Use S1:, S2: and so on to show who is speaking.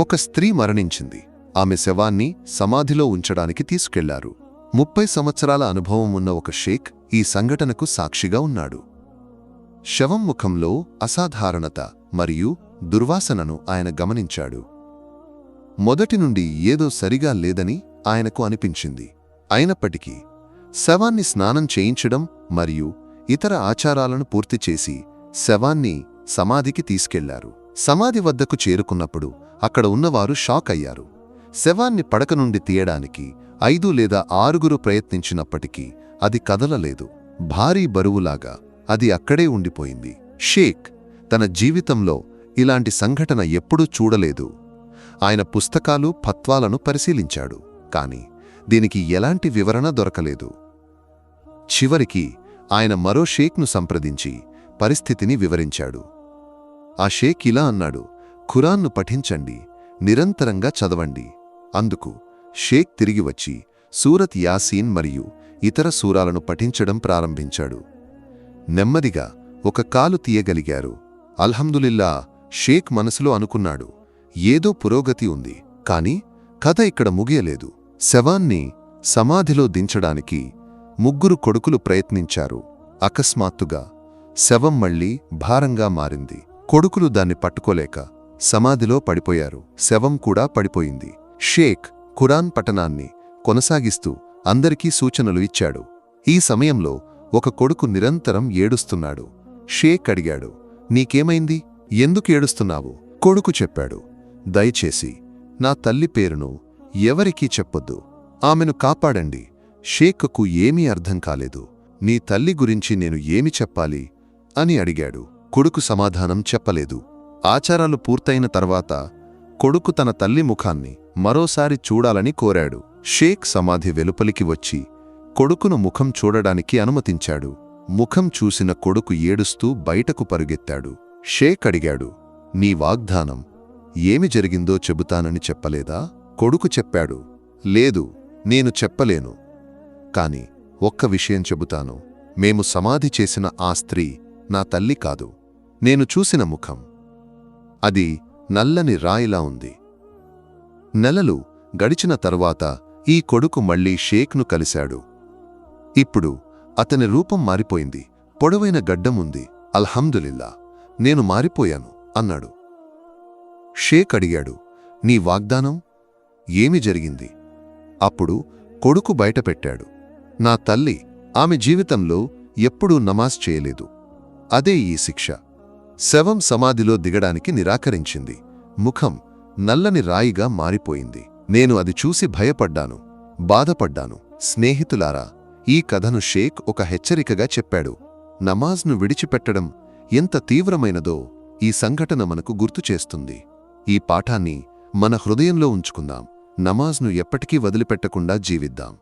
S1: ఒక స్త్రీ మరణించింది. ఆమె శవాన్ని సమాధిలో ఉంచడానికి తీసుకెళ్ళారు. ముప్పై సంవత్సరాల అనుభవం ఉన్న ఒక షేక్ ఈ సంఘటనకు సాక్షిగా ఉన్నాడు. శవం ముఖంలో అసాధారణత మరియు దుర్వాసనను ఆయన గమనించాడు. మొదటి నుండి ఏదో సరిగా లేదని ఆయనకు అనిపించింది. అయినప్పటికీ శవాన్ని స్నానం చేయించడం మరియు ఇతర ఆచారాలను పూర్తి చేసి శవాన్ని సమాధికి తీసుకెళ్ళారు. సమాధి వద్దకు చేరుకున్నప్పుడు అక్కడ ఉన్నవారు షాక్ అయ్యారు. శవాన్ని పడక నుండి తీయడానికి ఐదు లేదా ఆరుగురు ప్రయత్నించినప్పటికీ అది కదలలేదు. భారీ బరువులాగా అది అక్కడే ఉండిపోయింది. షేక్ తన జీవితంలో ఇలాంటి సంఘటన ఎప్పుడూ చూడలేదు. ఆయన పుస్తకాలు ఫత్వాలను పరిశీలించాడు. కాని దీనికి ఎలాంటి వివరణ దొరకలేదు. చివరికి ఆయన మరో షేక్ను సంప్రదించి పరిస్థితిని వివరించాడు. ఆ షేక్ ఇలా అన్నాడు ఖురాన్ను పఠించండి నిరంతరంగా చదవండి. అందుకు షేక్ తిరిగి వచ్చి సూరత్ యాసీన్ మరియు ఇతర సూరాలను పఠించడం ప్రారంభించాడు. నెమ్మదిగా ఒక కాలు తీయగలిగారు. అల్హమ్దులిల్లా షేక్ మనసులో అనుకున్నాడు ఏదో పురోగతి ఉంది కాని కథ ఇక్కడ ముగియలేదు. శవాన్ని సమాధిలో దించడానికి ముగ్గురు కొడుకులు ప్రయత్నించారు. అకస్మాత్తుగా శవం మళ్ళీ భారంగా మారింది. కొడుకులు దాన్ని పట్టుకోలేక సమాధిలో పడిపోయారు. శవం కూడా పడిపోయింది. షేక్ ఖురాన్ పఠనాన్ని కొనసాగిస్తూ అందరికీ సూచనలు ఇచ్చాడు. ఈ సమయంలో ఒక కొడుకు నిరంతరం ఏడుస్తున్నాడు. షేక్ అడిగాడు నీకేమైంది? ఎందుకు ఏడుస్తున్నావు? కొడుకు చెప్పాడు దయచేసి నా తల్లి పేరును ఎవరికీ చెప్పొద్దు. ఆమెను కాపాడండి. షేక్కు ఏమీ అర్థం కాలేదు. నీ తల్లి గురించి నేను ఏమి చెప్పాలి? అని అడిగాడు. కొడుకు సమాధానం చెప్పలేదు. ఆచారాలు పూర్తయిన తర్వాత కొడుకు తన తల్లి ముఖాన్ని మరోసారి చూడాలని కోరాడు. షేక్ సమాధి వెలుపలికి వచ్చి కొడుకును ముఖం చూడడానికి అనుమతించాడు. ముఖం చూసిన కొడుకు ఏడుస్తూ బయటకు పరుగెత్తాడు. షేక్ అడిగాడు నీ వాగ్దానం ఏమి జరిగిందో చెబుతానని చెప్పలేదా? కొడుకు చెప్పాడు లేదు నేను చెప్పలేను. కాని ఒక్క విషయం చెబుతాను. మేము సమాధి చేసిన ఆ స్త్రీ నా తల్లి కాదు. నేను చూసిన ముఖం. అది నల్లని రాయిలా ఉంది. నెలలు గడిచిన తరువాత ఈ కొడుకు మళ్ళీ షేక్ను కలిశాడు. ఇప్పుడు అతని రూపం మారిపోయింది. పొడవైన గడ్డం ఉంది. అల్హమ్దులిల్లా నేను మారిపోయాను అన్నాడు. షేక్ అడిగాడు నీ వాగ్దానం? ఏమి జరిగింది? అప్పుడు కొడుకు బయటపెట్టాడు. నా తల్లి ఆమె జీవితంలో ఎప్పుడూ నమాజ్ చేయలేదు. అదే ఈ శిక్ష. శవం సమాధిలో దిగడానికి నిరాకరించింది. ముఖం నల్లని రాయిగా మారిపోయింది. నేను అది చూసి భయపడ్డాను. బాధపడ్డాను. స్నేహితులారా ఈ కథను షేక్ ఒక హెచ్చరికగా చెప్పాడు. నమాజ్ను విడిచిపెట్టడం ఎంత తీవ్రమైనదో ఈ సంఘటన మనకు గుర్తు చేస్తుంది. ఈ పాఠాన్ని మన హృదయంలో ఉంచుకుందాం. నమాజ్ను ఎప్పటికీ వదిలిపెట్టకుండా జీవిద్దాం.